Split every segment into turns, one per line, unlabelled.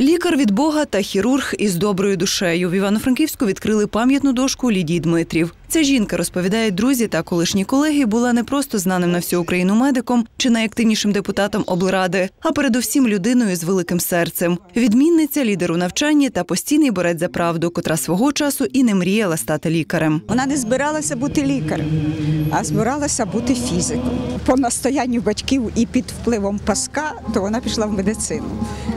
Лікар від Бога та хірург із доброю душею. В Івано-Франківську відкрили пам'ятну дошку Лідії Дмитрів. Ця жінка, розповідають друзі та колишні колеги, була не просто знаним на всю Україну медиком чи найактивнішим депутатом облради, а передусім людиною з великим серцем. Відмінниця, лідер у навчанні та постійний борець за правду, котра свого часу і не мріяла стати лікарем.
Вона не збиралася бути лікарем, а збиралася бути фізиком. По настоянню батьків і під впливом паска, то вона пішла в медицину.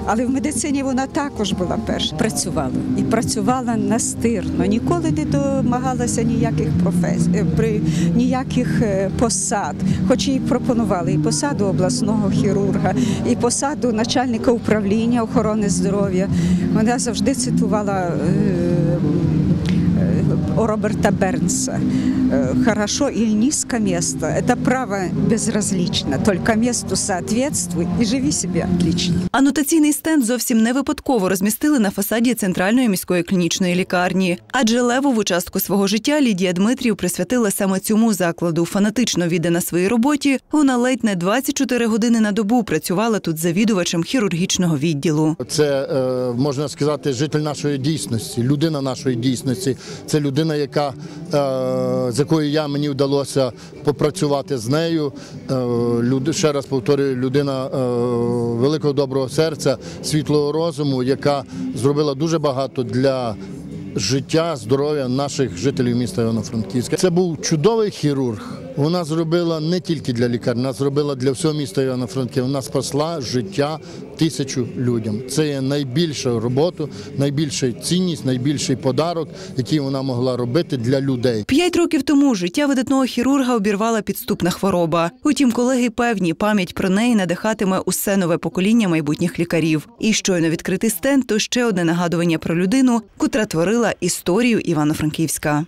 Але в медицині вона також була перша. Працювала і працювала настирно, ніколи не домагалася ніяких професій, при ніяких е, посад. Хоч їй пропонували і посаду обласного хірурга, і посаду начальника управління охорони здоров'я. Вона завжди цитувала. Е, у Роберта Бернса. Э, Хорошо или низко место, это право безразлично, только месту соответствуй и живи себе отлично.
Анотаційний стенд зовсім не випадково розмістили на фасаді центральної міської клінічної лікарні. Адже левову частку свого життя Лідія Дмитрів присвятила саме цьому закладу. Фанатично віддана своїй роботі. Вона ледь не 24 години на добу працювала тут завідувачем хірургічного відділу.
Це е, можна сказати житель нашої дійсності, людина нашої дійсності. Це людина, яка е, з якою я мені вдалося попрацювати з нею. Е, ще раз повторюю, людина е, великого доброго серця, світлого розуму, яка зробила дуже багато для. Життя, здоров'я наших жителів міста Івано-Франківська. Це був чудовий хірург. Вона зробила не тільки для лікарні, вона зробила для всього міста Івано-Франківська. Вона спасла життя тисячу людям. Це є найбільша робота, найбільша цінність, найбільший подарок, який вона могла робити для людей.
П'ять років тому життя видатного хірурга обірвала підступна хвороба. Утім, колеги певні, пам'ять про неї надихатиме усе нове покоління майбутніх лікарів. І щойно відкритий стенд – то ще одне нагадування про людину, котра творила історію Івано-Франківська.